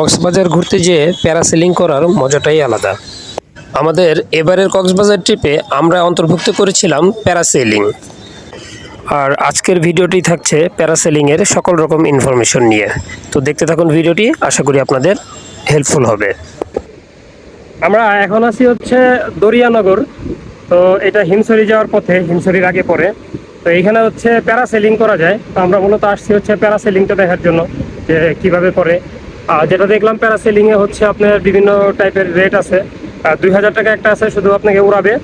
কক্সবাজার ঘুরতে যেয়ে প্যারাসেলিং করার মজাটাই আলাদা। আমাদের এবারের কক্সবাজার ট্রিপে আমরা অন্তর্ভুক্ত করেছিলাম প্যারাসেলিং। আর আজকের ভিডিওটি থাকছে প্যারাসেলিংয়ের সকল রকম ইনফরমেশন নিয়ে। তো দেখতে থাকুন ভিডিওটি, আশা করি আপনাদের হেল্পফুল হবে। আমরা এখন আছি হচ্ছে দরিয়ানগর। তো এটা হিমসরি যাওয়ার পথে হিমসরির আগে পরে তো এইখানে হচ্ছে প্যারাসেলিং করা যায়। তো আমরা মূলত আসছি হচ্ছে প্যারাসেলিংটা দেখার জন্য, যে কীভাবে করে যেটা দেখলাম প্যারাসেলিং এ হচ্ছে আপনার বিভিন্ন টাইপের রেট আছে। দুই হাজার টাকা একটা আছে, শুধু আপনাকে উড়াবে।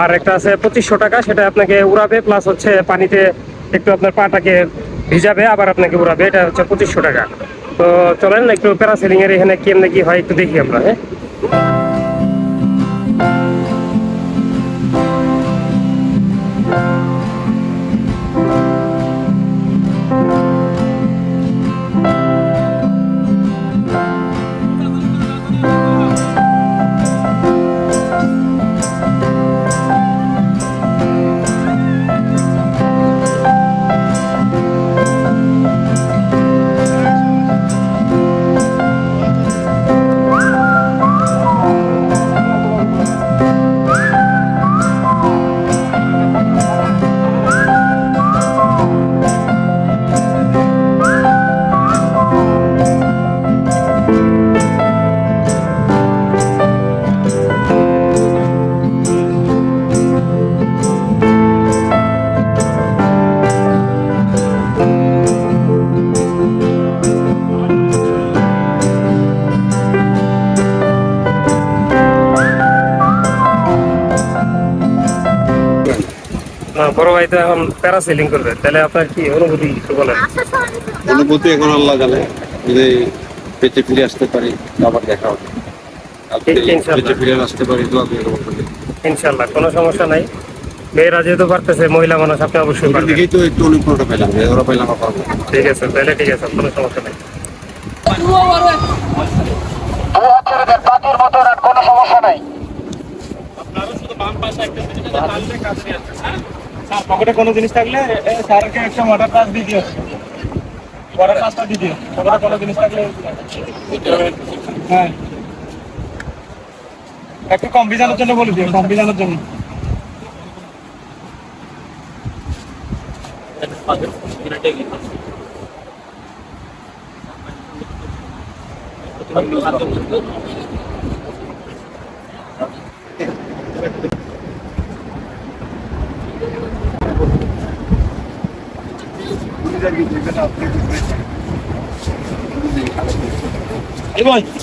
আর একটা আছে পঁচিশশো টাকা, সেটা আপনাকে উড়াবে প্লাস হচ্ছে পানিতে একটু আপনার পাটাকে ভিজাবে, আবার আপনাকে উড়াবে, এটা হচ্ছে পঁচিশশো টাকা। তো চলেন একটু প্যারাসেলিংয়ের এখানে কেমনে কি হয় একটু দেখি আমরা হ্যাঁ? বড় ভাই তো এখন প্যারাসেলিং করবে। তাহলে আপনার কি অনুভূতি একটু বলেন? অনুভূতি এখন আল্লাহ জানে যদি বেঁচে ফিরে আসতে পারি আবার দেখা হবে। ফিরে আসতে পারি দোয়া করে ইনশাল্লাহ কোনো সমস্যা নাই। মেয়েরা যেহেতু পারতেছে মহিলা মানুষ আপনি অবশ্যই পারবেন। দিকেই তো একটু অনুপ্রেরণা পেলাম ওরা পেলাম ঠিক আছে তাহলে ঠিক আছে কোনো সমস্যা নাই। পকেটে কোনো জিনিস থাকলে স্যারকে একটা ওয়াটার পাস দিয়ে দিও। ওয়াটার পাসটা দিয়ে দিও। পকেটে কোনো জিনিস থাকলে হ্যাঁ। একটু কম বিজানোর জন্য বলে দিও, কম বিজানোর জন্য। ভাই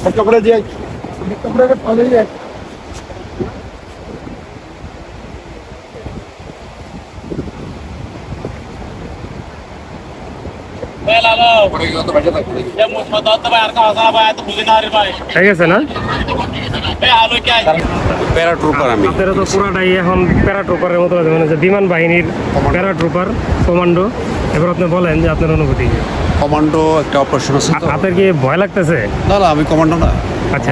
একটা করে দিয়ে একটা করে পানি দিয়ে ঠিক আছে না প্যারাট্রুপার আমি। আপনারা তো পুরাটাই এখন প্যারাট্রুপারের মতো মানে যে বিমান বাহিনীর প্যারাট্রুপার কমান্ডো। এবার আপনি বলেন যে আপনার অনুভূতি কি? কমান্ডো একটা অপারেশন আছে আপনার কি ভয় লাগতেছে? না না আমি কমান্ডো না। আচ্ছা।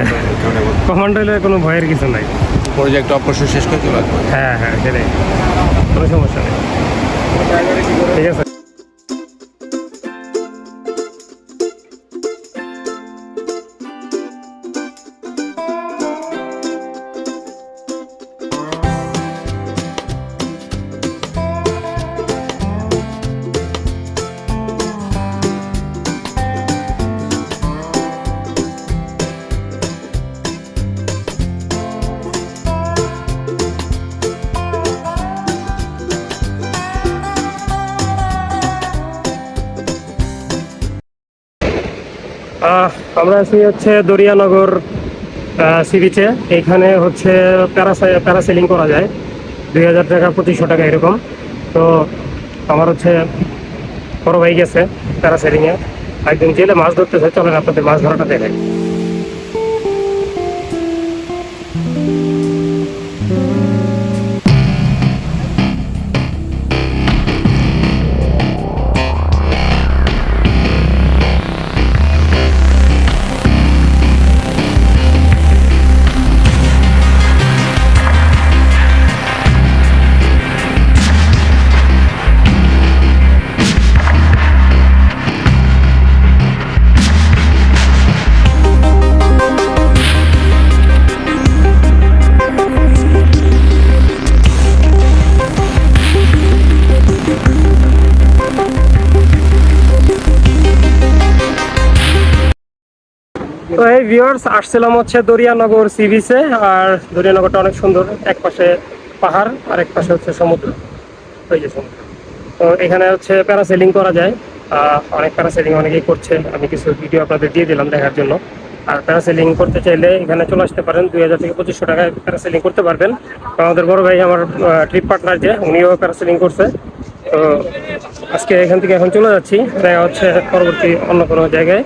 কমান্ডো হলে কোনো ভয়ের কিছু নাই। পরে যে একটা অপারেশন শেষ করে চলে হ্যাঁ হ্যাঁ সেটাই। কোনো সমস্যা নেই। ঠিক আছে। আমরা আছি হচ্ছে দরিয়ানগর সি বিচে এখানে হচ্ছে প্যারাসাই প্যারাসেলিং করা যায়। দুই হাজার টাকা পঁচিশশো টাকা এরকম। তো আমার হচ্ছে বড় ভাই গেছে প্যারাসেলিংয়ে একদিন জেলে মাছ ধরতেছে। চলেন আপনাদের মাছ ধরাটা দেখেন তো এই ভিউয়ার্স আসছিলাম হচ্ছে দরিয়ানগর সি বিচে আর দরিয়ানগরটা অনেক সুন্দর, এক পাশে পাহাড়, আর এক পাশে হচ্ছে সমুদ্র ওই যে সমুদ্র। তো এখানে হচ্ছে প্যারাসেলিং করা যায়। অনেক প্যারাসেলিং অনেকেই করছে, আমি কিছু ভিডিও আপনাদের দিয়ে দিলাম দেখার জন্য। আর প্যারাসেলিং করতে চাইলে এখানে চলে আসতে পারেন, দুই হাজার থেকে পঁচিশশো টাকায় প্যারাসেলিং করতে পারবেন। আমাদের বড় ভাই আমার ট্রিপ পার্টনার যে, উনিও প্যারাসেলিং করছে। তো আজকে এখান থেকে এখন চলে যাচ্ছি, দেখা হচ্ছে পরবর্তী অন্য কোনো জায়গায়।